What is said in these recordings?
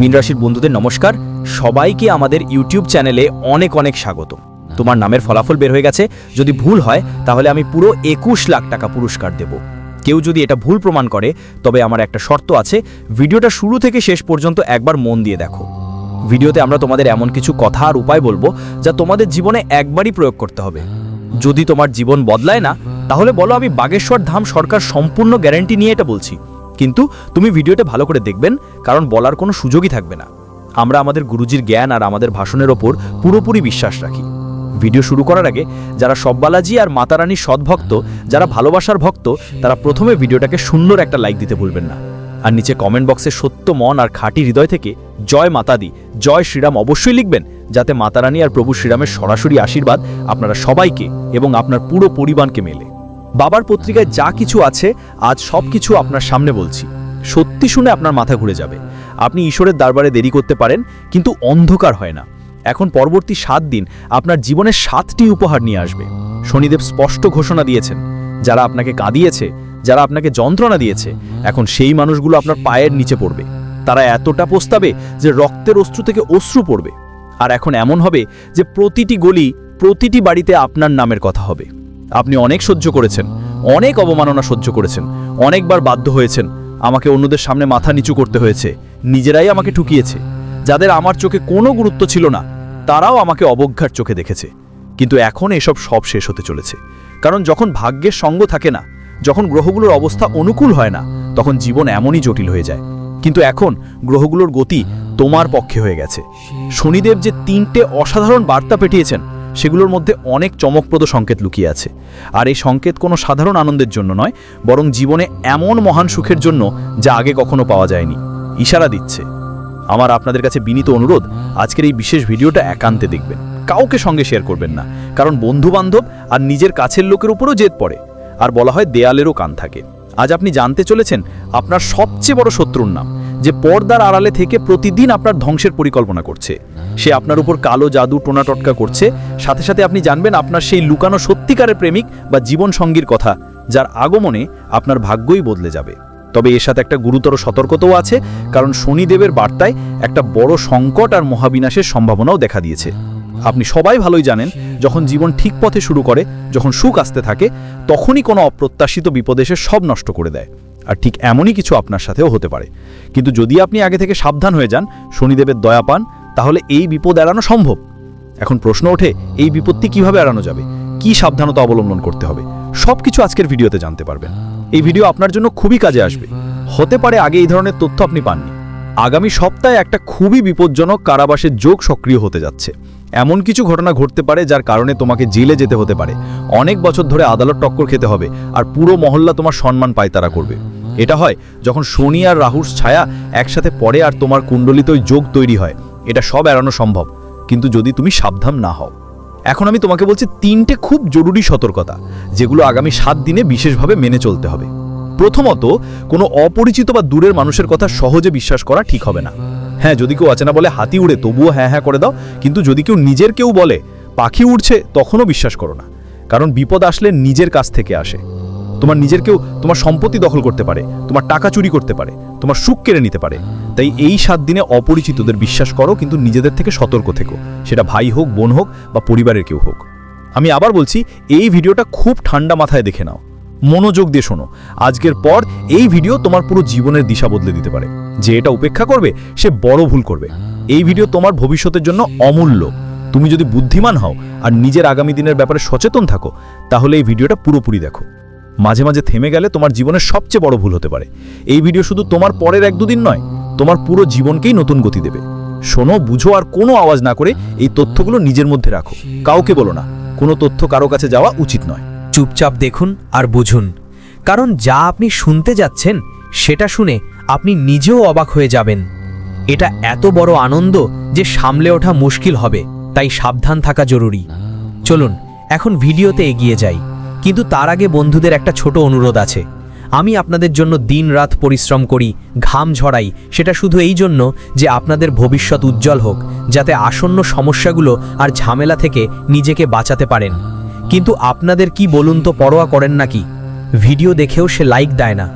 মীন রাশির বন্ধুদের নমস্কার। সবাইকে আমাদের ইউটিউব চ্যানেলে অনেক অনেক স্বাগত। তোমার নামের ফলাফল বের হয়ে গেছে। যদি ভুল হয়, তাহলে আমি পুরো একুশ লাখ টাকা পুরস্কার দেব। কেউ যদি এটা ভুল প্রমাণ করে, তবে আমার একটা শর্ত আছে। ভিডিওটা শুরু থেকে শেষ পর্যন্ত একবার মন দিয়ে দেখো। ভিডিওতে আমরা তোমাদের এমন কিছু কথা আর উপায় বলব, যা তোমাদের জীবনে একবারই প্রয়োগ করতে হবে। যদি তোমার জীবন বদলায় না, তাহলে বলো আমি বাগেশ্বর ধাম সরকার সম্পূর্ণ গ্যারান্টি নিয়ে এটা বলছি। কিন্তু তুমি ভিডিওটা ভালো করে দেখবেন, কারণ বলার কোনো সুযোগই থাকবে না। আমরা আমাদের গুরুজির জ্ঞান আর আমাদের ভাষণের ওপর পুরোপুরি বিশ্বাস রাখি। ভিডিও শুরু করার আগে যারা সব্বালাজি আর মাতারানির সৎভক্ত যারা ভালোবাসার ভক্ত, তারা প্রথমে ভিডিওটাকে সুন্দর একটা লাইক দিতে ভুলবেন না। আর নিচে কমেন্ট বক্সে সত্য, মন আর খাঁটি হৃদয় থেকে জয় মাতাদি, জয় শ্রীরাম অবশ্যই লিখবেন, যাতে মাতারানী আর প্রভু শ্রীরামের সরাসরি আশীর্বাদ আপনারা সবাইকে এবং আপনার পুরো পরিবারকে মেলে। বাবার পত্রিকায় যা কিছু আছে, আজ সব কিছু আপনার সামনে বলছি। সত্যি শুনে আপনার মাথা ঘুরে যাবে। আপনি ঈশ্বরের দরবারে দেরি করতে পারেন, কিন্তু অন্ধকার হয় না। এখন পরবর্তী সাত দিন আপনার জীবনের সাতটি উপহার নিয়ে আসবে। শনিদেব স্পষ্ট ঘোষণা দিয়েছেন, যারা আপনাকে কাঁদিয়েছে, যারা আপনাকে যন্ত্রণা দিয়েছে, এখন সেই মানুষগুলো আপনার পায়ের নিচে পড়বে। তারা এতটা পোস্তাবে যে রক্তের অশ্রু থেকে অশ্রু পড়বে। আর এখন এমন হবে যে প্রতিটি গলি, প্রতিটি বাড়িতে আপনার নামের কথা হবে। আপনি অনেক সহ্য করেছেন, অনেক অবমাননা সহ্য করেছেন, অনেকবার বাধ্য হয়েছেন, আমাকে অন্যদের সামনে মাথা নিচু করতে হয়েছে, নিজেরাই আমাকে ঠুকিয়েছে, যাদের আমার চোখে কোনো গুরুত্ব ছিল না, তারাও আমাকে অবজ্ঞার চোখে দেখেছে। কিন্তু এখন এসব সব শেষ হতে চলেছে, কারণ যখন ভাগ্যের সঙ্গ থাকে না, যখন গ্রহগুলোর অবস্থা অনুকূল হয় না, তখন জীবন এমনই জটিল হয়ে যায়। কিন্তু এখন গ্রহগুলোর গতি তোমার পক্ষে হয়ে গেছে। শনিদেব যে তিনটে অসাধারণ বার্তা পেটিয়েছেন সেগুলোর মধ্যে অনেক চমকপ্রদ সংকেত লুকিয়ে আছে। আর এই সংকেত কোনো সাধারণ আনন্দের জন্য নয়, বরং জীবনে এমন মহান সুখের জন্য যা আগে কখনো পাওয়া যায়নি। ইশারা দিচ্ছে। আমার আপনাদের কাছে বিনীত অনুরোধ, আজকের এই বিশেষ ভিডিওটা একান্তে দেখবেন। কাউকে সঙ্গে শেয়ার করবেন না, কারণ বন্ধু বান্ধব আর নিজের কাছের লোকের উপরও জেদ পড়ে, আর বলা হয় দেয়ালেরও কান থাকে। আজ আপনি জানতে চলেছেন, আপনার সবচেয়ে বড় শত্রুর নাম। যে পর্দার আড়ালে থেকে প্রতিদিন আপনার ধ্বংসের পরিকল্পনা করছে। সে আপনার উপর কালো জাদু টোনাটটকা করছে। সাথে সাথে আপনি জানবেন আপনার সেই লুকানো সত্যিকারের প্রেমিক বা জীবন সঙ্গীর কথা, যার আগমনে আপনার ভাগ্যই বদলে যাবে। তবে এর সাথে একটা গুরুতর সতর্কতাও আছে, কারণ শনিদেবের বার্তায় একটা বড় সংকট আর মহাবিনাশের সম্ভাবনাও দেখা দিয়েছে। আপনি সবাই ভালোই জানেন, যখন জীবন ঠিক পথে শুরু করে, যখন সুখ আসতে থাকে, তখনই কোনো অপ্রত্যাশিত বিপদেশে সব নষ্ট করে দেয়। আর ঠিক এমনই কিছু আপনার সাথেও হতে পারে। কিন্তু যদি আপনি আগে থেকে সাবধান হয়ে যান, শনিদেবের দয়া পান, তাহলে এই বিপদ এড়ানো সম্ভব। এখন প্রশ্ন ওঠে, এই বিপত্তি কীভাবে এড়ানো যাবে? কি সাবধানতা অবলম্বন করতে হবে? সব কিছু আজকের ভিডিওতে জানতে পারবেন। এই ভিডিও আপনার জন্য খুবই কাজে আসবে। হতে পারে আগে এই ধরনের তথ্য আপনি পাননি। আগামী সপ্তাহে একটা খুবই বিপজ্জনক কারাবাসের যোগ সক্রিয় হতে যাচ্ছে। এমন কিছু ঘটনা ঘটতে পারে যার কারণে তোমাকে জেলে যেতে হতে পারে। অনেক বছর ধরে আদালত টক্কর খেতে হবে, আর পুরো মহল্লা তোমার সম্মান পায় তারা করবে। এটা হয় যখন শনি আর রাহুর ছায়া একসাথে পড়ে আর তোমার কুণ্ডলিত যোগ তৈরি হয়। এটা সব এড়ানো সম্ভব। কিন্তু যদি তুমি সাবধান না হও। এখন আমি তোমাকে বলছি তিনটে খুব জরুরি সতর্কতা, যেগুলো আগামী সাত দিনে বিশেষভাবে মেনে চলতে হবে। প্রথমত, কোনো অপরিচিত বা দূরের মানুষের কথা সহজে বিশ্বাস করা ঠিক হবে না। হ্যাঁ যদি কেউ অচেনা বলে হাতি উড়ে, তবুও হ্যাঁ হ্যাঁ করে দাও। কিন্তু যদি কেউ নিজের কেউ বলে, পাখি উড়ছে, তখনও বিশ্বাস করো না। কারণ বিপদ আসলে নিজের কাছ থেকে আসে। তোমার নিজের কেউ তোমার সম্পত্তি দখল করতে পারে, তোমার টাকা চুরি করতে পারে, তোমার সুখ কেড়ে নিতে পারে। তাই এই সাত দিনে অপরিচিতদের বিশ্বাস করো, কিন্তু নিজেদের থেকে সতর্ক থেকো। সেটা ভাই হোক, বোন হোক বা পরিবারের কেউ হোক। আমি আবার বলছি, এই ভিডিওটা খুব ঠান্ডা মাথায় দেখে নাও। মনোযোগ দিয়ে শোনো। আজকের পর এই ভিডিও তোমার পুরো জীবনের দিশা বদলে দিতে পারে। যে এটা উপেক্ষা করবে, সে বড় ভুল করবে। এই ভিডিও তোমার ভবিষ্যতের জন্য অমূল্য। তুমি যদি বুদ্ধিমান হও আর নিজের আগামী দিনের ব্যাপারে সচেতন থাকো, তাহলে এই ভিডিওটা পুরোপুরি দেখো। মাঝে মাঝে থেমে গেলে তোমার জীবনের সবচেয়ে বড় ভুল হতে পারে। এই ভিডিও শুধু তোমার পরের এক দুদিন নয়, তোমার পুরো জীবনকেই নতুন গতি দেবে। শোনো, বুঝো, আর কোনো আওয়াজ না করে এই তথ্যগুলো নিজের মধ্যে রাখো। কাউকে বলো না, কোনো তথ্য কারও কাছে যাওয়া উচিত নয়। চুপচাপ দেখুন আর বুঝুন। কারণ যা আপনি শুনতে যাচ্ছেন, সেটা শুনে আপনি নিজেও অবাক হয়ে যাবেন। এটা এত বড় আনন্দ যে সামলে ওঠা মুশকিল হবে, তাই সাবধান থাকা জরুরি। চলুন, এখন ভিডিওতে এগিয়ে যাই। কিন্তু তার আগে বন্ধুদের একটা ছোট অনুরোধ আছে। আমি আপনাদের জন্য দিন রাত পরিশ্রম করি, ঘাম ঝরাই, সেটা শুধু এই জন্য যে আপনাদের ভবিষ্যৎ উজ্জ্বল হোক, যাতে আসন্ন সমস্যাগুলো আর ঝামেলা থেকে নিজেকে বাঁচাতে পারেন। কিন্তু আপনাদের কি বলুন তো পরোয়া করেন নাকি? ভিডিও দেখেও সে লাইক দেয় না।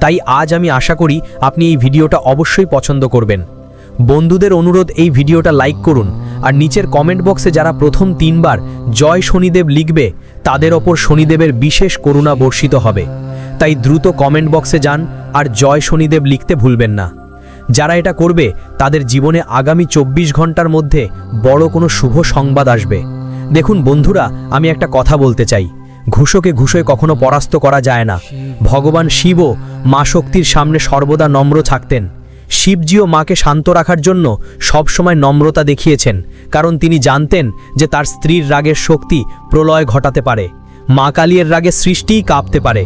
তাই আজ আমি আশা করি আপনি এই ভিডিওটা অবশ্যই পছন্দ করবেন। বন্ধুদের অনুরোধ এই ভিডিওটা লাইক করুন আর নিচের কমেন্ট বক্সে যারা প্রথম তিনবার জয় শনিদেব লিখবে, তাদের ওপর শনিদেবের বিশেষ করুণা বর্ষিত হবে। তাই দ্রুত কমেন্ট বক্সে যান আর জয় শনিদেব লিখতে ভুলবেন না। যারা এটা করবে, তাদের জীবনে আগামী চব্বিশ ঘণ্টার মধ্যে বড় কোনো শুভ সংবাদ আসবে। দেখুন বন্ধুরা, আমি একটা কথা বলতে চাই। ঘুষোকে ঘুষোয় কখনো পরাস্ত করা যায় না। ভগবান শিবও মা শক্তির সামনে সর্বদা নম্র থাকতেন। শিবজিও মাকে শান্ত রাখার জন্য সবসময় নম্রতা দেখিয়েছেন, কারণ তিনি জানতেন যে তার স্ত্রীর রাগের শক্তি প্রলয় ঘটাতে পারে, মা কালিয়ের রাগে সৃষ্টিই কাঁপতে পারে।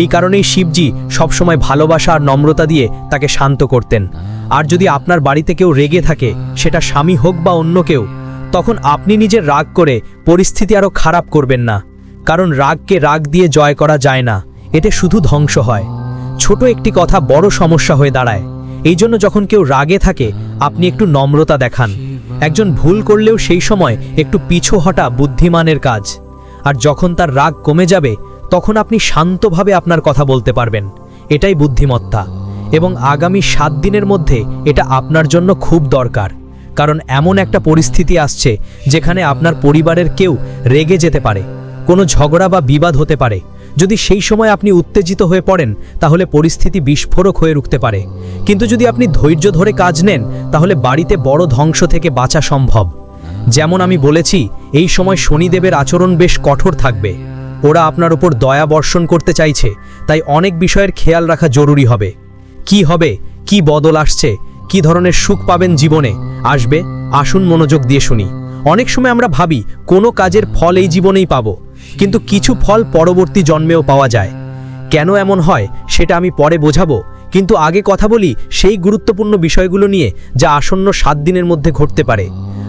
এই কারণেই শিবজি সবসময় ভালোবাসা আর নম্রতা দিয়ে তাকে শান্ত করতেন। আর যদি আপনার বাড়িতে কেউ রেগে থাকে, সেটা স্বামী হোক বা অন্য কেউ, তখন আপনি নিজের রাগ করে পরিস্থিতি আরও খারাপ করবেন না, কারণ রাগকে রাগ দিয়ে জয় করা যায় না, এতে শুধু ধ্বংস হয়। ছোট একটি কথা বড় সমস্যা হয়ে দাঁড়ায়। এই জন্য যখন কেউ রাগে থাকে, আপনি একটু নম্রতা দেখান। একজন ভুল করলেও সেই সময় একটু পিছু হটা বুদ্ধিমানের কাজ। আর যখন তার রাগ কমে যাবে, তখন আপনি শান্তভাবে আপনার কথা বলতে পারবেন। এটাই বুদ্ধিমত্তা। এবং আগামী সাত দিনের মধ্যে এটা আপনার জন্য খুব দরকার। কারণ এমন একটা পরিস্থিতি আসছে, যেখানে আপনার পরিবারের কেউ রেগে যেতে পারে। কোনো ঝগড়া বা বিবাদ হতে পারে। যদি সেই সময় আপনি উত্তেজিত হয়ে পড়েন, তাহলে পরিস্থিতি বিস্ফোরক হয়ে উঠতে পারে। কিন্তু যদি আপনি ধৈর্য ধরে কাজ নেন, তাহলে বাড়িতে বড় ধ্বংস থেকে বাঁচা সম্ভব। যেমন আমি বলেছি, এই সময় শনিদেবের আচরণ বেশ কঠোর থাকবে। ওরা আপনার উপর দয়া বর্ষণ করতে চাইছে, তাই অনেক বিষয়ের খেয়াল রাখা জরুরি হবে। কি হবে? কি বদল আসছে? কি ধরনের সুখ পাবেন জীবনে? আসবে? আসুন মনোযোগ দিয়ে শুনি। অনেক সময় আমরা ভাবি, কোনো কাজের ফল এই জীবনেই পাবো। কিন্তু কিছু ফল পরবর্তী জন্মেও পাওয়া যায়। কেন এমন হয়, সেটা আমি পরে বোঝাবো, কিন্তু আগে কথা বলি সেই গুরুত্বপূর্ণ বিষয়গুলো নিয়ে যা আসন্ন সাত দিনের মধ্যে ঘটতে পারে।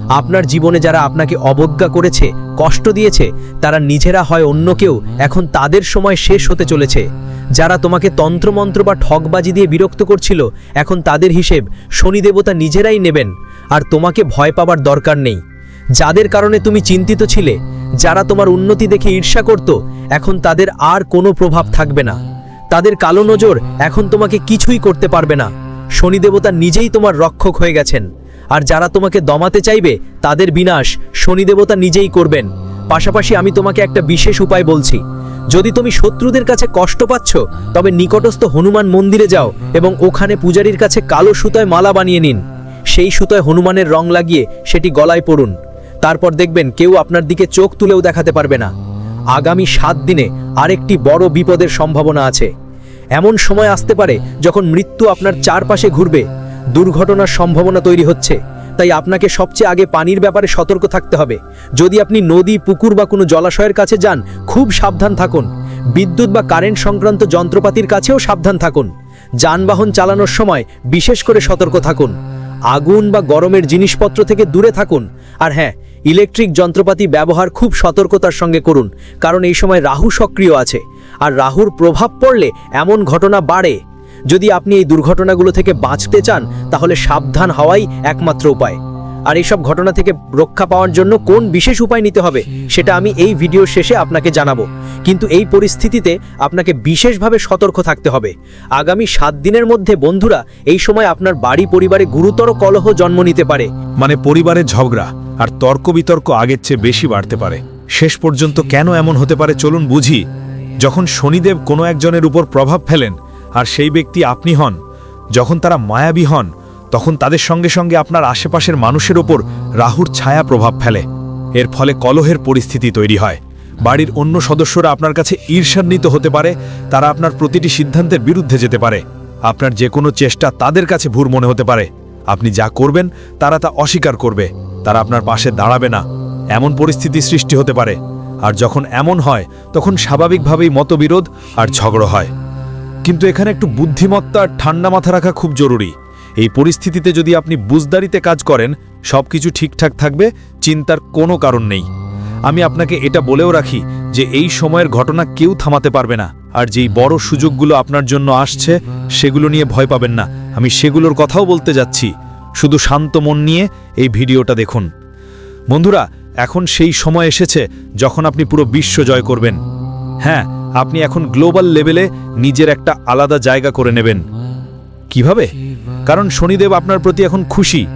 আপনার জীবনে যারা আপনাকে অবজ্ঞা করেছে, কষ্ট দিয়েছে, তারা নিজেরা হয় অন্য কেউ, এখন তাদের সময় শেষ হতে চলেছে। যারা তোমাকে তন্ত্রমন্ত্র বা ঠকবাজি দিয়ে বিরক্ত করছিল, এখন তাদের হিসেব শনিদেবতা নিজেরাই নেবেন, আর তোমাকে ভয় পাবার দরকার নেই। যাদের কারণে তুমি চিন্তিত ছিলে, যারা তোমার উন্নতি দেখে ঈর্ষা করত, এখন তাদের আর কোনো প্রভাব থাকবে না। তাদের কালো নজর এখন তোমাকে কিছুই করতে পারবে না। শনিদেবতা নিজেই তোমার রক্ষক হয়ে গেছেন। আর যারা তোমাকে দমাতে চাইবে, তাদের বিনাশ শনিদেবতা নিজেই করবেন। পাশাপাশি আমি তোমাকে একটা বিশেষ উপায় বলছি। যদি তুমি শত্রুদের কাছে কষ্ট পাচ্ছ, তবে নিকটস্থ হনুমান মন্দিরে যাও এবং ওখানে পূজারীর কাছে কালো সুতোয় মালা বানিয়ে নিন। সেই সুতোয় হনুমানের রং লাগিয়ে সেটি গলায় পড়ুন। তারপর দেখবেন কেউ আপনার দিকে চোখ তুলেও দেখাতে পারবে না। আগামী সাত দিনে আরেকটি বড় বিপদের সম্ভাবনা আছে। এমন সময় আসতে পারে যখন মৃত্যু আপনার চারপাশে ঘুরবে। দুর্ঘটনার সম্ভাবনা তৈরি হচ্ছে। তাই আপনাকে সবচেয়ে আগে পানির ব্যাপারে সতর্ক থাকতে হবে। যদি আপনি নদী, পুকুর বা কোনো জলাশয়ের কাছে যান, খুব সাবধান থাকুন। বিদ্যুৎ বা কারেন্ট সংক্রান্ত যন্ত্রপাতির কাছেও সাবধান থাকুন। যানবাহন চালানোর সময় বিশেষ করে সতর্ক থাকুন। আগুন বা গরমের জিনিসপত্র থেকে দূরে থাকুন। আর হ্যাঁ ইলেকট্রিক যন্ত্রপাতি ব্যবহার খুব সতর্কতার সঙ্গে করুন, কারণ এই সময় রাহু সক্রিয় আছে, আর রাহুর প্রভাব পড়লে এমন ঘটনা বাড়ে। যদি আপনি এই দুর্ঘটনাগুলো থেকে বাঁচতে চান, তাহলে সাবধান হওয়াই একমাত্র উপায়। আর এইসব ঘটনা থেকে রক্ষা পাওয়ার জন্য কোন বিশেষ উপায় নিতে হবে, সেটা আমি এই ভিডিও শেষে আপনাকে জানাব। কিন্তু এই পরিস্থিতিতে আপনাকে বিশেষভাবে সতর্ক থাকতে হবে। আগামী সাত দিনের মধ্যে বন্ধুরা, এই সময় আপনার বাড়ি, পরিবারে গুরুতর কলহ জন্ম নিতে পারে। মানে পরিবারের ঝগড়া। আর তর্ক বিতর্ক আগের চেয়ে বেশি বাড়তে পারে। শেষ পর্যন্ত কেন এমন হতে পারে চলুন বুঝি। যখন শনিদেব কোনো একজনের উপর প্রভাব ফেলেন, আর সেই ব্যক্তি আপনি হন, যখন তারা মায়াবী হন, তখন তাদের সঙ্গে সঙ্গে আপনার আশেপাশের মানুষের ওপর রাহুর ছায়া প্রভাব ফেলে। এর ফলে কলহের পরিস্থিতি তৈরি হয়। বাড়ির অন্য সদস্যরা আপনার কাছে ঈর্ষান্বিত হতে পারে, তারা আপনার প্রতিটি সিদ্ধান্তের বিরুদ্ধে যেতে পারে। আপনার যে কোনো চেষ্টা তাদের কাছে ভুর মনে হতে পারে। আপনি যা করবেন, তারা তা অস্বীকার করবে। তারা আপনার পাশে দাঁড়াবে না। এমন পরিস্থিতি সৃষ্টি হতে পারে। আর যখন এমন হয়, তখন স্বাভাবিকভাবেই মতবিরোধ আর ঝগড়া হয়। কিন্তু এখানে একটু বুদ্ধিমত্তা আর ঠান্ডা মাথা রাখা খুব জরুরি। এই পরিস্থিতিতে যদি আপনি বুঝদারিতে কাজ করেন, সবকিছু ঠিকঠাক থাকবে, চিন্তার কোনো কারণ নেই। আমি আপনাকে এটা বলেও রাখি যে এই সময়ের ঘটনা কেউ থামাতে পারবে না। আর যেই বড় সুযোগগুলো আপনার জন্য আসছে, সেগুলো নিয়ে ভয় পাবেন না। আমি সেগুলোর কথাও বলতে যাচ্ছি। শুধু শান্ত মন নিয়ে এই ভিডিওটা দেখুন। বন্ধুরা, এখন সেই সময় এসেছে যখন আপনি পুরো বিশ্ব জয় করবেন। হ্যাঁ আপনি এখন গ্লোবাল লেভেলে নিজের একটা আলাদা জায়গা করে নেবেন। কীভাবে? কারণ শনিদেব আপনার প্রতি এখন খুশি।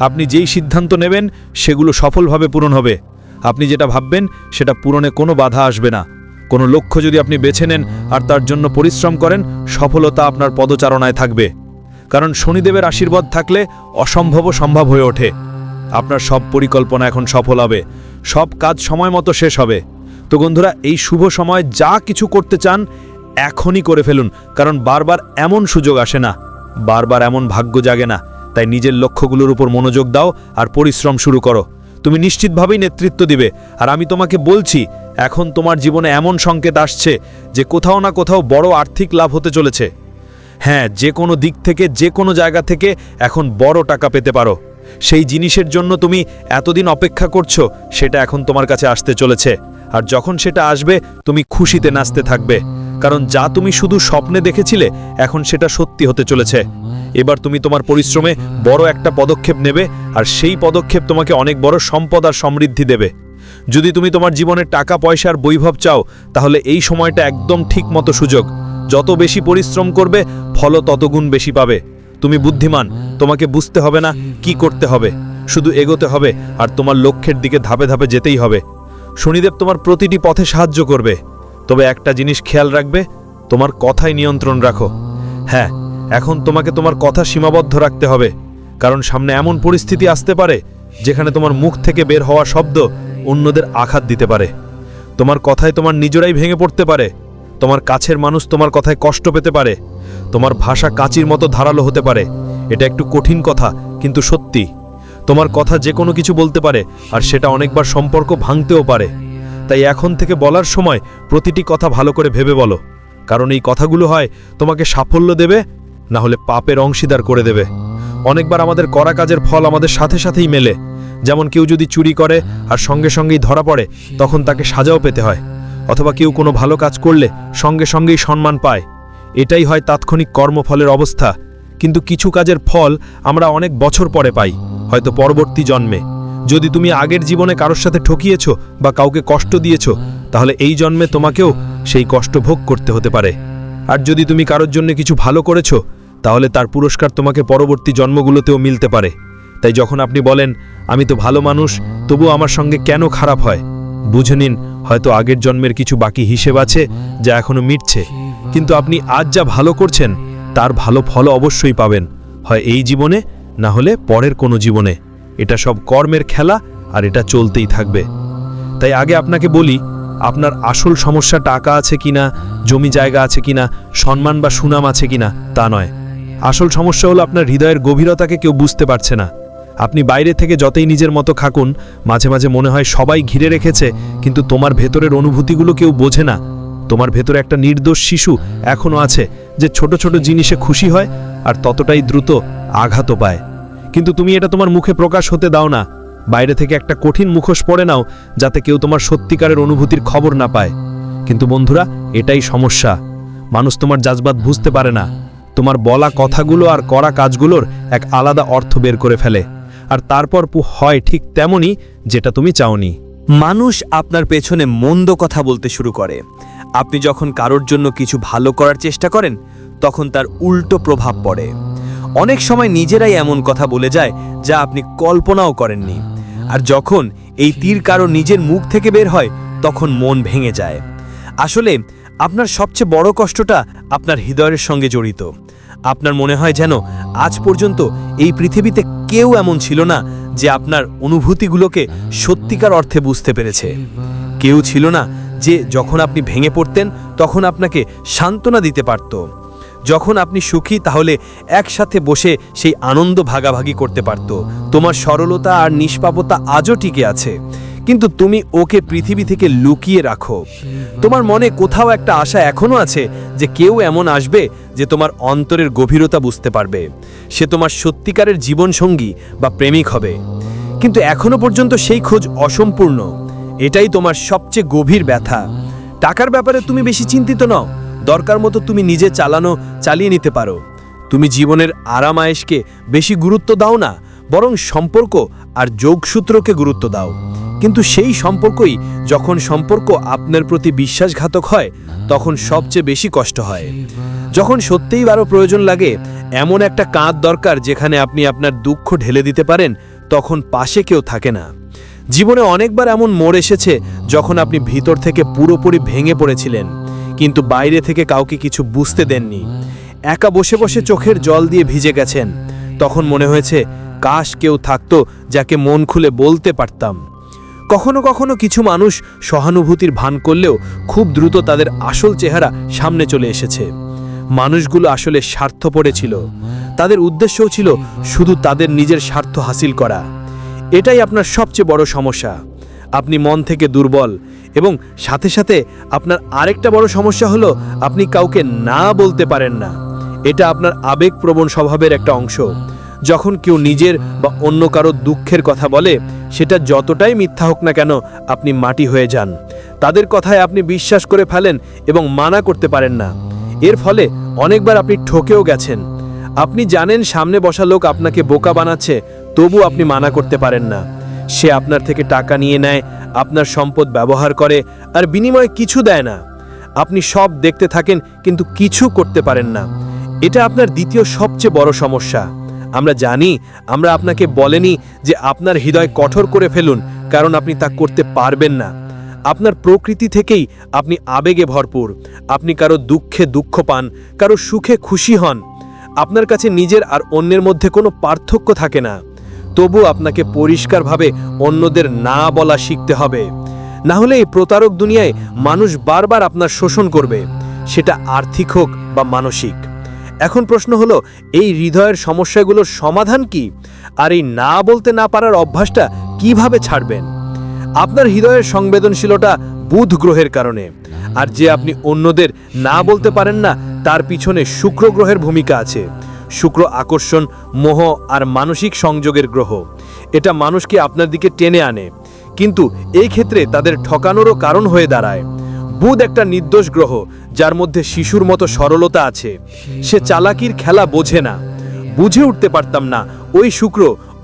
আপনি যেই সিদ্ধান্ত নেবেন, সেগুলো সফলভাবে পূরণ হবে। আপনি যেটা ভাববেন, সেটা পূরণে কোনো বাধা আসবে না। কোনো লক্ষ্য যদি আপনি বেছে নেন আর তার জন্য পরিশ্রম করেন, সফলতা আপনার পদচারণায় থাকবে। কারণ শনিদেবের আশীর্বাদ থাকলে অসম্ভবও সম্ভব হয়ে ওঠে। আপনার সব পরিকল্পনা এখন সফল হবে। সব কাজ সময় মতো শেষ হবে। তো বন্ধুরা, এই শুভ সময় যা কিছু করতে চান এখনই করে ফেলুন, কারণ বারবার এমন সুযোগ আসে না। বারবার এমন ভাগ্য জাগে না। তাই নিজের লক্ষ্যগুলোর উপর মনোযোগ দাও আর পরিশ্রম শুরু করো। তুমি নিশ্চিতভাবেই নেতৃত্ব দিবে। আর আমি তোমাকে বলছি, এখন তোমার জীবনে এমন সংকেত আসছে যে কোথাও না কোথাও বড় আর্থিক লাভ হতে চলেছে। হ্যাঁ যে কোনো দিক থেকে, যে কোনো জায়গা থেকে এখন বড় টাকা পেতে পারো। সেই জিনিসের জন্য তুমি এতদিন অপেক্ষা করছ, সেটা এখন তোমার কাছে আসতে চলেছে। আর যখন সেটা আসবে, তুমি খুশিতে নাচতে থাকবে। কারণ যা তুমি শুধু স্বপ্নে দেখেছিলে, এখন সেটা সত্যি হতে চলেছে। এবার তুমি তোমার পরিশ্রমে বড় একটা পদক্ষেপ নেবে, আর সেই পদক্ষেপ তোমাকে অনেক বড় সম্পদ আর সমৃদ্ধি দেবে। যদি তুমি তোমার জীবনে টাকা পয়সার বৈভব চাও, তাহলে এই সময়টা একদম ঠিক মতো সুযোগ। যত বেশি পরিশ্রম করবে, ফলও ততগুণ বেশি পাবে। তুমি বুদ্ধিমান, তোমাকে বুঝতে হবে না কি করতে হবে, শুধু এগোতে হবে আর তোমার লক্ষ্যের দিকে ধাপে ধাপে যেতেই হবে। শনিদেব তোমার প্রতিটি পথে সাহায্য করবে। তবে একটা জিনিস খেয়াল রাখবে, তোমার কথায় নিয়ন্ত্রণ রাখো। হ্যাঁ এখন তোমাকে তোমার কথা সীমাবদ্ধ রাখতে হবে, কারণ সামনে এমন পরিস্থিতি আসতে পারে, যেখানে তোমার মুখ থেকে বের হওয়া শব্দ অন্যদের আঘাত দিতে পারে। তোমার কথায় তোমার নিজেরাই ভেঙে পড়তে পারে। তোমার কাছের মানুষ তোমার কথায় কষ্ট পেতে পারে। তোমার ভাষা কাচির মতো ধারালো হতে পারে। এটা একটু কঠিন কথা, কিন্তু সত্যি। তোমার কথা যে কোনো কিছু বলতে পারে, আর সেটা অনেকবার সম্পর্ক ভাঙতেও পারে। তাই এখন থেকে বলার সময় প্রতিটি কথা ভালো করে ভেবে বলো। কারণ এই কথাগুলো হয়, তোমাকে সাফল্য দেবে, না হলে পাপের অংশীদার করে দেবে। অনেকবার আমাদের করা কাজের ফল আমাদের সাথে সাথেই মেলে। যেমন কেউ যদি চুরি করে, আর সঙ্গে সঙ্গেই ধরা পড়ে, তখন তাকে সাজাও পেতে হয়। অথবা কেউ কোনো ভালো কাজ করলে সঙ্গে সঙ্গেই সম্মান পায়। এটাই হয় তাৎক্ষণিক কর্মফলের অবস্থা। কিন্তু কিছু কাজের ফল আমরা অনেক বছর পরে পাই, হয়তো পরবর্তী জন্মে। যদি তুমি আগের জীবনে কারোর সাথে ঠকিয়েছ বা কাউকে কষ্ট দিয়েছ, তাহলে এই জন্মে তোমাকেও সেই কষ্ট ভোগ করতে হতে পারে। আর যদি তুমি কারোর জন্য কিছু ভালো করেছ, তাহলে তার পুরস্কার তোমাকে পরবর্তী জন্মগুলোতেও মিলতে পারে। তাই যখন আপনি বলেন, আমি তো ভালো মানুষ তবু আমার সঙ্গে কেন খারাপ হয়? বুঝে নিন হয়তো আগের জন্মের কিছু বাকি হিসেব আছে যা এখনও মিটছে। কিন্তু আপনি আজ যা ভালো করছেন, তার ভালো ফল অবশ্যই পাবেন। হয় এই জীবনে, না হলে পরের কোনো জীবনে। এটা সব কর্মের খেলা আর এটা চলতেই থাকবে। তাই আগে আপনাকে বলি, আপনার আসল সমস্যা টাকা আছে কিনা, জমি জায়গা আছে কিনা, সম্মান বা সুনাম আছে কিনা, তা নয়। আসল সমস্যা হলো আপনার হৃদয়ের গভীরতাকে কেউ বুঝতে পারছে না। আপনি বাইরে থেকে যতই নিজের মতো খাকুন, মাঝে মাঝে মনে হয় সবাই ঘিরে রেখেছে, কিন্তু তোমার ভেতরের অনুভূতিগুলো কেউ বোঝে না। তোমার ভেতরে একটা নির্দোষ শিশু এখনও আছে, যে ছোট ছোট জিনিসে খুশি হয় আর ততটাই দ্রুত আঘাতও পায়। কিন্তু তুমি এটা তোমার মুখে প্রকাশ হতে দাও না। বাইরে থেকে একটা কঠিন মুখোশ পড়ে নাও, যাতে কেউ তোমার সত্যিকারের অনুভূতির খবর না পায়। কিন্তু বন্ধুরা, এটাই সমস্যা। মানুষ তোমার জাজবাত বুঝতে পারে না। তোমার বলা কথাগুলো আর করা কাজগুলোর এক আলাদা অর্থ বের করে ফেলে। আর তারপর হয় ঠিক তেমনই যেটা তুমি চাওনি। মানুষ আপনার পেছনে মন্দ কথা বলতে শুরু করে। আপনি যখন কারোর জন্য কিছু ভালো করার চেষ্টা করেন, তখন তার উল্টো প্রভাব পড়ে। অনেক সময় নিজেরাই এমন কথা বলে যায় যা আপনি কল্পনাও করেননি। আর যখন এই তীর কারও নিজের মুখ থেকে বের হয়, তখন মন ভেঙে যায়। আসলে, আপনার সবচেয়ে বড় কষ্টটা আপনার হৃদয়ের সঙ্গে জড়িত। আপনার মনে হয় যেন আজ পর্যন্ত এই পৃথিবীতে কেউ এমন ছিল না যে আপনার অনুভূতিগুলোকে সত্যিকার অর্থে বুঝতে পেরেছে। কেউ ছিল না যে যখন আপনি ভেঙে পড়তেন, তখন আপনাকে সান্ত্বনা দিতে পারত। যখন আপনি সুখী, তাহলে একসাথে বসে সেই আনন্দ ভাগাভাগি করতে পারত। তোমার সরলতা আর নিষ্পাপতা আজও টিকে আছে। কিন্তু তুমি ওকে পৃথিবী থেকে লুকিয়ে রাখো। তোমার মনে কোথাও একটা আশা এখনও আছে যে কেউ এমন আসবে যে তোমার অন্তরের গভীরতা বুঝতে পারবে। সে তোমার সত্যিকারের জীবনসঙ্গী বা প্রেমিক হবে। কিন্তু এখনও পর্যন্ত সেই খোঁজ অসম্পূর্ণ। এটাই তোমার সবচেয়ে গভীর ব্যথা। টাকার ব্যাপারে তুমি বেশি চিন্তিত নও। দরকার মতো তুমি নিজে চালানো, চালিয়ে নিতে পারো। তুমি জীবনের আরাম আয়েশকে বেশি গুরুত্ব দাও না। বরং সম্পর্ক আর যোগসূত্রকে গুরুত্ব দাও। কিন্তু সেই সম্পর্কই যখন সম্পর্ক আপনার প্রতি বিশ্বাসঘাতক হয়, তখন সবচেয়ে বেশি কষ্ট হয়। যখন সত্যিই বারো প্রয়োজন লাগে, এমন একটা কাঁধ দরকার যেখানে আপনি আপনার দুঃখ ঢেলে দিতে পারেন, তখন পাশে কেউ থাকে না। জীবনে অনেকবার এমন মোড় এসেছে যখন আপনি ভিতর থেকে পুরোপুরি ভেঙে পড়েছিলেন, কিন্তু বাইরে থেকে কাউকে কিছু বুঝতে দেননি। একা বসে বসে চোখের জল দিয়ে ভিজে গেছেন, তখন মনে হয়েছে কাশ কেউ থাকতো যাকে মন খুলে বলতে পারতাম। কখনো কখনো কিছু মানুষ সহানুভূতির ভান করলেও খুব দ্রুত তাদের আসল চেহারা সামনে চলে এসেছে। মানুষগুলো আসলে স্বার্থপরে ছিল। তাদের উদ্দেশ্যও ছিল শুধু তাদের নিজের স্বার্থ হাসিল করা। এটাই আপনার সবচেয়ে বড় সমস্যা। আপনি মন থেকে দুর্বল এবং সাথে সাথে আপনার আরেকটা বড় সমস্যা হলো আপনি কাউকে না বলতে পারেন না। এটা আপনার আবেগপ্রবণ স্বভাবের একটা অংশ। যখন কেউ নিজের বা অন্য কারও দুঃখের কথা বলে, সেটা যতটাই মিথ্যা হোক না কেন আপনি মাটি হয়ে যান। তাদের কথায় আপনি বিশ্বাস করে ফেলেন এবং মানা করতে পারেন না। এর ফলে অনেকবার আপনি ঠকেও গেছেন। আপনি জানেন সামনে বসা লোক আপনাকে বোকা বানাচ্ছে তবু আপনি মানা করতে পারেন না। সে আপনার থেকে টাকা নিয়ে নেয়, আপনার সম্পদ ব্যবহার করে, আর বিনিময়ে কিছু দেয় না। আপনি সব দেখতে থাকেন, কিন্তু কিছু করতে পারেন না। এটা আপনার দ্বিতীয় সবচেয়ে বড় সমস্যা। আমরা জানি, আমরা আপনাকে বলেনি যে আপনার হৃদয় কঠোর করে ফেলুন, কারণ আপনি তা করতে পারবেন না। আপনার প্রকৃতি থেকেই আপনি আবেগে ভরপুর। আপনি কারও দুঃখে দুঃখ পান, কারও সুখে খুশি হন। আপনার কাছে নিজের আর অন্যের মধ্যে কোনো পার্থক্য থাকে না। তবু আপনাকে পরিষ্কারভাবে অন্যদের না বলা শিখতে হবে। না হলে এই প্রতারক দুনিয়ায় মানুষ বারবার আপনার শোষণ করবে। সেটা আর্থিক হোক বা মানসিক। এখন প্রশ্ন হলো, এই হৃদয়ের সমস্যাগুলোর সমাধান কি? আর এই না বলতে না পারার অভ্যাসটা কীভাবে ছাড়বেন? আপনার হৃদয়ের সংবেদনশীলতা বুধ গ্রহের কারণে। আর যে আপনি অন্যদের না বলতে পারেন না, তার পিছনে শুক্র গ্রহের ভূমিকা আছে। শুক্র আকর্ষণ, মোহ আর মানসিক সংযোগের গ্রহ। এটা মানুষকে আপনার দিকে টেনে আনে। কিন্তু এই ক্ষেত্রে তাদের ঠকানোরও কারণ হয়ে দাঁড়ায়। বুধ একটা নির্দোষ গ্রহ, যার মধ্যে শিশুর মতো সরলতা আছে। সে চালাকির খেলা বোঝে না। বুঝে উঠতে পারতাম না, ওই শুক্র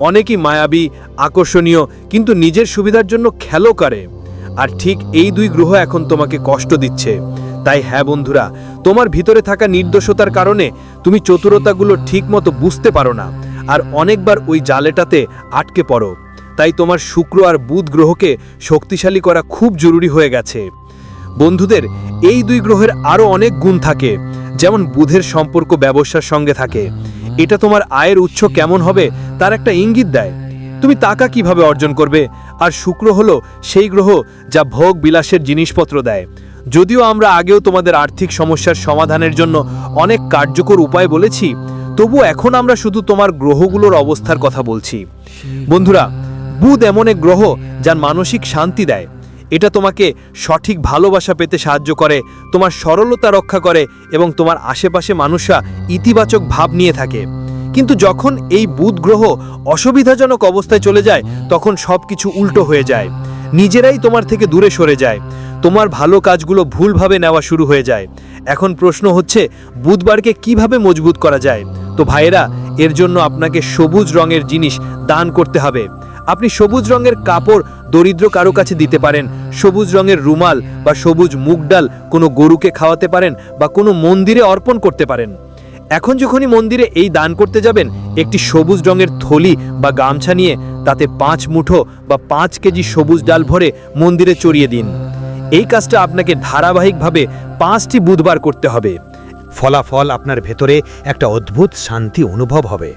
অনেকই মায়াবী, আকর্ষণীয়, কিন্তু নিজের সুবিধার জন্য খেলো করে। আর ঠিক এই দুই গ্রহ এখন তোমাকে কষ্ট দিচ্ছে। তাই হ্যাঁ বন্ধুরা, তোমার ভিতরে থাকা নির্দোষতার কারণে তুমি চতুরতাগুলো ঠিকমতো বুঝতে পারো না, আর অনেকবার ওই জালেটাতে আটকে পড়ো। তাই তোমার শুক্র আর বুধ গ্রহকে শক্তিশালী করা খুব জরুরি হয়ে গেছে। বন্ধুদের এই দুই গ্রহের আরও অনেক গুণ থাকে, যেমন বুধের সম্পর্ক ব্যবসার সঙ্গে থাকে। এটা তোমার আয়ের উৎস কেমন হবে তার একটা ইঙ্গিত দেয়। তুমি টাকা কীভাবে অর্জন করবে? আর শুক্র হলো সেই গ্রহ যা ভোগ বিলাসের জিনিসপত্র দেয়। যদিও আমরা আগেও তোমাদের আর্থিক সমস্যার সমাধানের জন্য অনেক কার্যকর উপায় বলেছি তবু এখন আমরা শুধু তোমার গ্রহগুলোর অবস্থার কথা বলছি। বন্ধুরা, বুধ এমন এক গ্রহ যার মানসিক শান্তি দেয় এটা তোমাকে সঠিক ভালোবাসা পেতে সাহায্য করে, তোমার সরলতা রক্ষা করে এবং তোমার আশেপাশে মানুষরা ইতিবাচক ভাব নিয়ে থাকে। কিন্তু যখন এই বুধ গ্রহ অসুবিধাজনক অবস্থায় চলে যায়, তখন সব কিছু উল্টো হয়ে যায়। নিজেরাই তোমার থেকে দূরে সরে যায়। তোমার ভালো কাজগুলো ভুলভাবে নেওয়া শুরু হয়ে যায়। এখন প্রশ্ন হচ্ছে, বুধবারকে কীভাবে মজবুত করা যায়? তো ভাইয়েরা, এর জন্য আপনাকে সবুজ রঙের জিনিস দান করতে হবে। আপনি সবুজ রঙের কাপড় দরিদ্র কারও কাছে দিতে পারেন। সবুজ রঙের রুমাল বা সবুজ মুগ ডাল কোনো গরুকে খাওয়াতে পারেন বা কোনো মন্দিরে অর্পণ করতে পারেন। এখন যখনই মন্দিরে এই দান করতে যাবেন, একটি সবুজ রঙের থলি বা গামছা নিয়ে তাতে পাঁচ মুঠো বা পাঁচ কেজি সবুজ ডাল ভরে মন্দিরে চড়িয়ে দিন। এই কাজটা আপনাকে ধারাবাহিকভাবে পাঁচটি বুধবার করতে হবে। ফলাফল আপনার ভেতরে একটা অদ্ভুত শান্তি অনুভব হবে।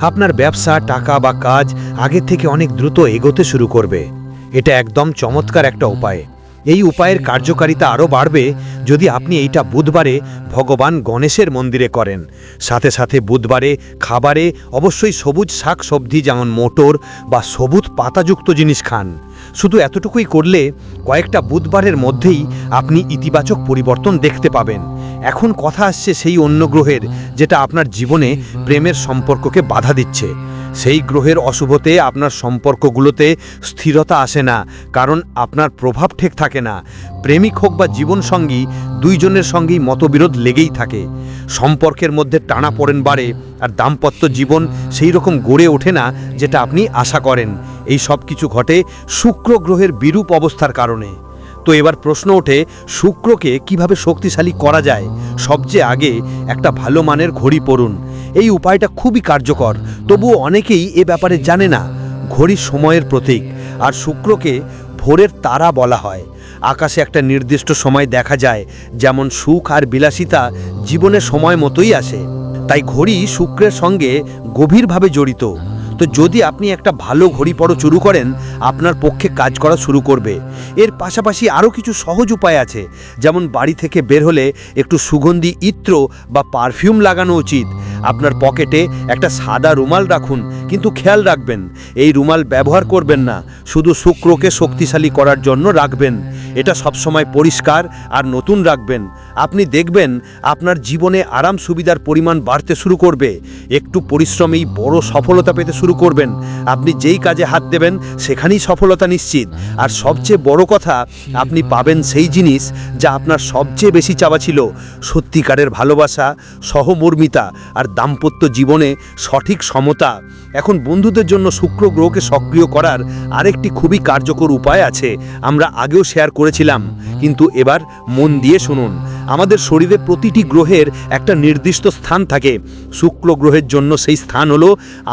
আপনার ব্যবসা, টাকা বা কাজ আগে থেকে অনেক দ্রুত এগোতে শুরু করবে। এটা একদম চমৎকার একটা উপায়। এই উপায়ের কার্যকারিতা আরও বাড়বে যদি আপনি এইটা বুধবারে ভগবান গণেশের মন্দিরে করেন। সাথে সাথে বুধবারে খাবারে অবশ্যই সবুজ শাক সবজি যেমন মোটর বা সবুজ পাতাযুক্ত জিনিস খান। শুধু এতটুকুই করলে কয়েকটা বুধবারের মধ্যেই আপনি ইতিবাচক পরিবর্তন দেখতে পাবেন। এখন কথা আসছে সেই অন্য গ্রহের, যেটা আপনার জীবনে প্রেমের সম্পর্ককে বাধা দিচ্ছে। সেই গ্রহের অশুভতে আপনার সম্পর্কগুলোতে স্থিরতা আসে না, কারণ আপনার প্রভাব ঠিক থাকে না। প্রেমিক হোক বা জীবনসঙ্গী, দুইজনের সঙ্গেই মতবিরোধ লেগেই থাকে। সম্পর্কের মধ্যে টানা পড়েন বাড়ে, আর দাম্পত্য জীবন সেই রকম গড়ে ওঠে না, যেটা আপনি আশা করেন। এই সব কিছু ঘটে শুক্র গ্রহের বিরূপ অবস্থার কারণে। তো এবার প্রশ্ন ওঠে, শুক্রকে কীভাবে শক্তিশালী করা যায়? সবচেয়ে আগে একটা ভালো মানের ঘড়ি পরুন। এই উপায়টা খুবই কার্যকর, তবুও অনেকেই এ ব্যাপারে জানে না। ঘড়ি সময়ের প্রতীক, আর শুক্রকে ভোরের তারা বলা হয়। আকাশে একটা নির্দিষ্ট সময় দেখা যায়, যেমন সুখ আর বিলাসিতা জীবনে সময় মতোই আসে। তাই ঘড়ি শুক্রের সঙ্গে গভীরভাবে জড়িত। তো যদি আপনি একটা ভালো ঘড়ি পড়ো শুরু করেন, আপনার পক্ষে কাজ করা শুরু করবে। এর পাশাপাশি আরও কিছু সহজ উপায় আছে, যেমন বাড়ি থেকে বের হলে একটু সুগন্ধি ইত্র বা পারফিউম লাগানো উচিত। আপনার পকেটে একটা সাদা রুমাল রাখুন, কিন্তু খেয়াল রাখবেন, এই রুমাল ব্যবহার করবেন না, শুধু শুক্রকে শক্তিশালী করার জন্য রাখবেন। এটা সবসময় পরিষ্কার আর নতুন রাখবেন। আপনি দেখবেন আপনার জীবনে আরাম সুবিধার পরিমাণ বাড়তে শুরু করবে। একটু পরিশ্রমেই বড় সফলতা পেতে শুরু করবেন। আপনি যেই কাজে হাত দেবেন, সেখানেই সফলতা নিশ্চিত। আর সবচেয়ে বড় কথা, আপনি পাবেন সেই জিনিস যা আপনার সবচেয়ে বেশি চাওয়া ছিল। সত্যিকারের ভালোবাসা, সহমর্মিতা আর দাম্পত্য জীবনে সঠিক সমতা। এখন বন্ধুদের জন্য শুক্র গ্রহকে সক্রিয় করার আরেকটি খুবই কার্যকর উপায় আছে। আমরা আগেও শেয়ার করেছিলাম। কিন্তু এবার মন দিয়ে শুনুন। আমাদের শরীরে প্রতিটি গ্রহের একটা নির্দিষ্ট স্থান থাকে। শুক্র গ্রহের জন্য সেই স্থান হলো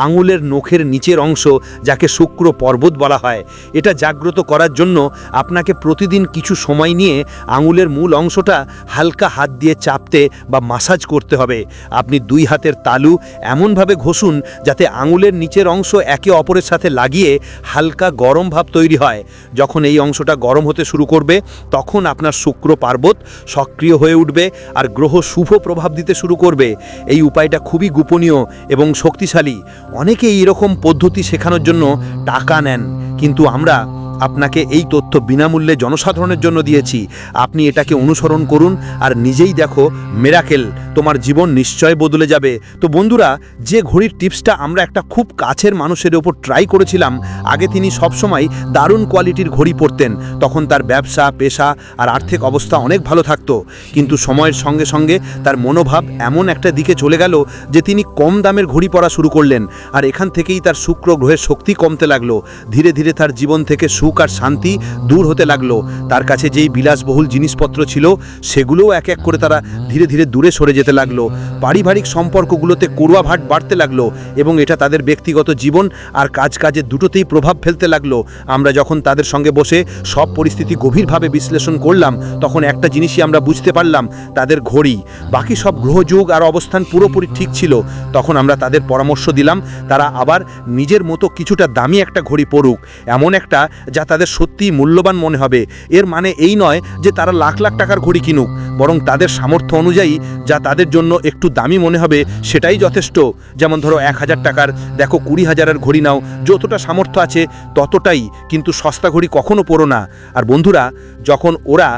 আঙুলের নখের নিচের অংশ, যাকে শুক্র পর্বত বলা হয়। এটা জাগ্রত করার জন্য আপনাকে প্রতিদিন কিছু সময় নিয়ে আঙুলের মূল অংশটা হালকা হাত দিয়ে চাপতে বা মাসাজ করতে হবে। আপনি দুই হাতের তালু এমনভাবে ঘষুন যাতে আঙুলের নিচের অংশ একে অপরের সাথে লাগিয়ে হালকা গরম ভাব তৈরি হয়। যখন এই অংশটা গরম হতে শুরু করবে, তখন আপনার শুক্র পার্বত সক্রিয় হয়ে উঠবে আর গ্রহ শুভ প্রভাব দিতে শুরু করবে। এই উপায়টা খুবই গোপনীয় এবং শক্তিশালী। অনেকে এরকম পদ্ধতি শেখানোর জন্য টাকা নেন। কিন্তু আমরা আপনাকে এই তথ্য বিনামূল্যে জনসাধারণের জন্য দিয়েছি। আপনি এটাকে অনুসরণ করুন আর নিজেই দেখো মেরাকেল তোমার জীবন নিশ্চয় বদলে যাবে। তো বন্ধুরা, যে ঘড়ির টিপসটা আমরা একটা খুব কাছের মানুষের ওপর ট্রাই করেছিলাম, আগে তিনি সবসময় দারুণ কোয়ালিটির ঘড়ি পরতেন। তখন তার ব্যবসা, পেশা আর আর্থিক অবস্থা অনেক ভালো থাকতো। কিন্তু সময়ের সঙ্গে সঙ্গে তার মনোভাব এমন একটা দিকে চলে গেল যে তিনি কম দামের ঘড়ি পরা শুরু করলেন। আর এখান থেকেই তার শুক্র গ্রহের শক্তি কমতে লাগল। ধীরে ধীরে তার জীবন থেকে সুখ আর শান্তি দূর হতে লাগল। তার কাছে যেই বিলাসবহুল জিনিসপত্র ছিল, সেগুলোও এক এক করে তারা ধীরে ধীরে দূরে সরে যেতে লাগল। পারিবারিক সম্পর্কগুলোতে করুয়া ভাট বাড়তে লাগল এবং এটা তাদের ব্যক্তিগত জীবন আর কাজ কাজে দুটোতেই প্রভাব ফেলতে লাগল। আমরা যখন তাদের সঙ্গে বসে সব পরিস্থিতি গভীরভাবে বিশ্লেষণ করলাম, তখন একটা জিনিসই আমরা বুঝতে পারলাম, তাদের ঘড়ি। বাকি সব গ্রহযোগ আর অবস্থান পুরোপুরি ঠিক ছিল। তখন আমরা তাদের পরামর্শ দিলাম, তারা আবার নিজের মতো কিছুটা দামি একটা ঘড়ি পড়ুক এমন একটা যা তাদের সত্যিই মূল্যবান মনে হবে। এর মানে এই নয় যে তারা লাখ লাখ টাকার ঘড়ি কিনুক, বরং তাদের সামর্থ্য অনুযায়ী যা তাদের জন্য একটু দামি মনে হবে সেটাই যথেষ্ট। যেমন ধরো এক হাজার টাকার, দেখো কুড়ি হাজারের ঘড়ি নাও, যতটা সামর্থ্য আছে ততটাই, কিন্তু সস্তা ঘড়ি কখনো পড়ো না। আর বন্ধুরা, যখন ওরা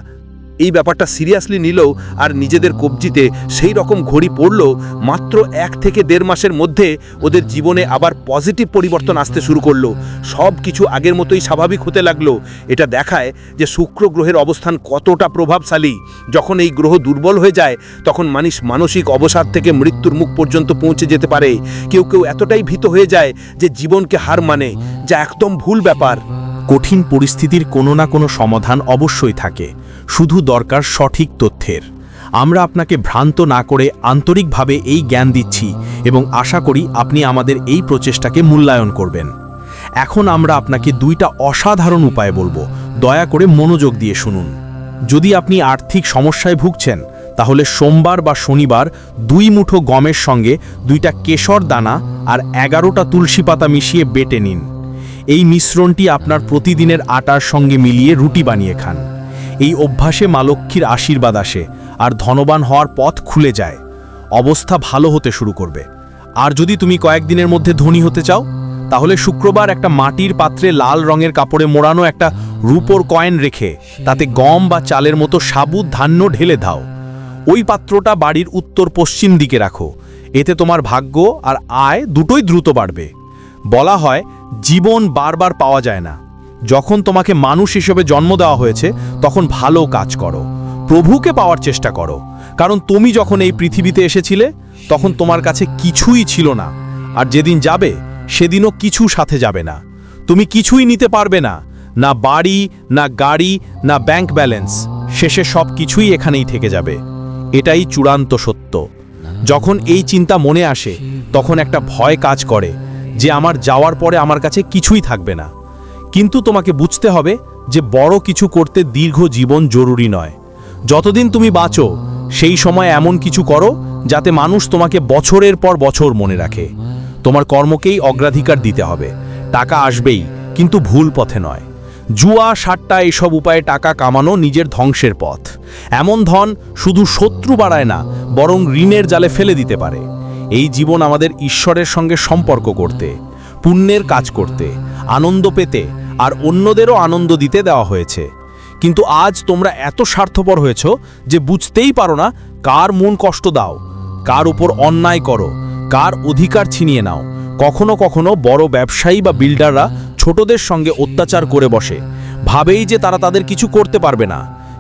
এই ব্যাপারটা সিরিয়াসলি নিলেও আর নিজেদের কবজিতে সেই রকম ঘড়ি পড়ল মাত্র এক থেকে দেড় মাসের মধ্যে ওদের জীবনে আবার পজিটিভ পরিবর্তন আসতে শুরু করল। সব কিছু আগের মতোই স্বাভাবিক হতে লাগল। এটা দেখায় যে শুক্র গ্রহের অবস্থান কতটা প্রভাবশালী। যখন এই গ্রহ দুর্বল হয়ে যায়, তখন মানুষ মানসিক অবসাদ থেকে মৃত্যুর মুখ পর্যন্ত পৌঁছে যেতে পারে। কেউ কেউ এতটাই ভীত হয়ে যায় যে জীবনকে হার মানে যা একদম ভুল ব্যাপার। কঠিন পরিস্থিতির কোনো না কোনো সমাধান অবশ্যই থাকে। শুধু দরকার সঠিক তথ্যের। আমরা আপনাকে ভ্রান্ত না করে আন্তরিকভাবে এই জ্ঞান দিচ্ছি এবং আশা করি আপনি আমাদের এই প্রচেষ্টাকে মূল্যায়ন করবেন। এখন আমরা আপনাকে দুইটা অসাধারণ উপায় বলব। দয়া করে মনোযোগ দিয়ে শুনুন। যদি আপনি আর্থিক সমস্যায় ভুগছেন, তাহলে সোমবার বা শনিবার দুই মুঠো গমের সঙ্গে দুইটা কেশর দানা আর এগারোটা তুলসী পাতা মিশিয়ে বেটে নিন। এই মিশ্রণটি আপনার প্রতিদিনের আটার সঙ্গে মিলিয়ে রুটি বানিয়ে খান। এই অভ্যাসে মা লক্ষ্মীর আশীর্বাদ আসে আর ধনবান হওয়ার পথ খুলে যায়। অবস্থা ভালো হতে শুরু করবে। আর যদি তুমি কয়েকদিনের মধ্যে ধনী হতে চাও, তাহলে শুক্রবার একটা মাটির পাত্রে লাল রঙের কাপড়ে মোড়ানো একটা রূপোর কয়েন রেখে, তাতে গম বা চালের মতো সাবুত ধান্য ঢেলে দাও। ওই পাত্রটা বাড়ির উত্তর পশ্চিম দিকে রাখো। এতে তোমার ভাগ্য আর আয় দুটোই দ্রুত বাড়বে। বলা হয়, জীবন বারবার পাওয়া যায় না। যখন তোমাকে মানুষ হিসেবে জন্ম দেওয়া হয়েছে, তখন ভালো কাজ করো। প্রভুকে পাওয়ার চেষ্টা করো। কারণ তুমি যখন এই পৃথিবীতে এসেছিলে, তখন তোমার কাছে কিছুই ছিল না। আর যেদিন যাবে, সেদিনও কিছু সাথে যাবে না। তুমি কিছুই নিতে পারবে না। না বাড়ি, না গাড়ি, না ব্যাংক ব্যালেন্স। শেষে সব কিছুই এখানেই থেকে যাবে। এটাই চূড়ান্ত সত্য। যখন এই চিন্তা মনে আসে, তখন একটা ভয় কাজ করে যে আমার যাওয়ার পরে আমার কাছে কিছুই থাকবে না। কিন্তু তোমাকে বুঝতে হবে যে বড় কিছু করতে দীর্ঘ জীবন জরুরি নয়। যতদিন তুমি বাঁচো, সেই সময় এমন কিছু করো যাতে মানুষ তোমাকে বছরের পর বছর মনে রাখে। তোমার কর্মকেই অগ্রাধিকার দিতে হবে। টাকা আসবেই, কিন্তু ভুল পথে নয়। জুয়া, সাট্টা এসব উপায়ে টাকা কামানো নিজের ধ্বংসের পথ। এমন ধন শুধু শত্রু বাড়ায় না, বরং ঋণের জালে ফেলে দিতে পারে। এই জীবন আমাদের ঈশ্বরের সঙ্গে সম্পর্ক করতে, পুণ্যের কাজ করতে, আনন্দ পেতে আর অন্যদেরও আনন্দ দিতে দেওয়া হয়েছে। কিন্তু আজ তোমরা এত স্বার্থপর হয়েছ যে বুঝতেই পারো না কার মন কষ্ট দাও, কার উপর অন্যায় করো, কার অধিকার ছিনিয়ে নাও। কখনো কখনো বড় ব্যবসায়ী বা বিল্ডাররা ছোটদের সঙ্গে অত্যাচার করে বসে। ভাবেই যে তারা তাদের কিছু করতে পারবে না।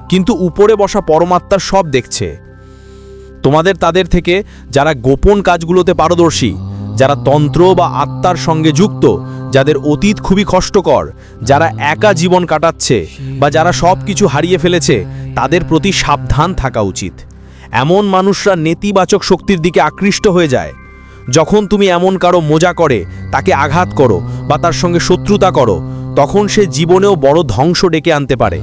কিন্তু উপরে বসা পরমাত্মার সব দেখছে। তোমাদের তাদের থেকে যারা গোপন কাজগুলোতে পারদর্শী, যারা তন্ত্র বা আত্মার সঙ্গে যুক্ত যাদের অতীত খুবই কষ্টকর, যারা একা জীবন কাটাচ্ছে বা যারা সব কিছু হারিয়ে ফেলেছে, তাদের প্রতি সাবধান থাকা উচিত। এমন মানুষরা নেতিবাচক শক্তির দিকে আকৃষ্ট হয়ে যায়। যখন তুমি এমন কারও মোজা করে, তাকে আঘাত করো বা তার সঙ্গে শত্রুতা করো, তখন সে জীবনেও বড় ধ্বংস ডেকে আনতে পারে।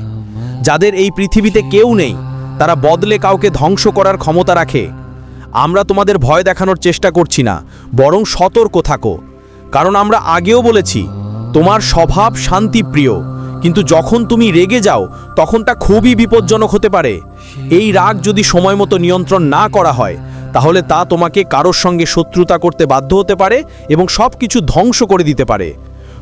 যাদের এই পৃথিবীতে কেউ নেই, তারা বদলে কাউকে ধ্বংস করার ক্ষমতা রাখে। আমরা তোমাদের ভয় দেখানোর চেষ্টা করছি না, বরং সতর্ক থাকো। কারণ আমরা আগেও বলেছি, তোমার স্বভাব শান্তিপ্রিয়, কিন্তু যখন তুমি রেগে যাও তখন তা খুবই বিপজ্জনক হতে পারে। এই রাগ যদি সময় মতো নিয়ন্ত্রণ না করা হয়, তাহলে তা তোমাকে কারোর সঙ্গে শত্রুতা করতে বাধ্য হতে পারে এবং সব কিছু ধ্বংস করে দিতে পারে।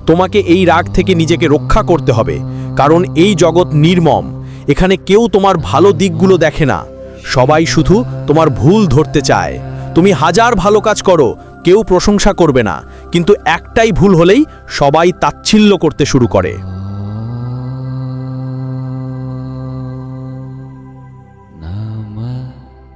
তোমাকে এই রাগ থেকে নিজেকে রক্ষা করতে হবে, কারণ এই জগৎ নির্মম, এখানে কেউ তোমার ভালো দিকগুলো দেখে না। সবাই শুধু তোমার ভুল ধরতে চায়। তুমি হাজার ভালো কাজ করো কেউ প্রশংসা করবে না কিন্তু একটাই ভুল হলেই সবাই তাচ্ছিল্য করতে শুরু করে।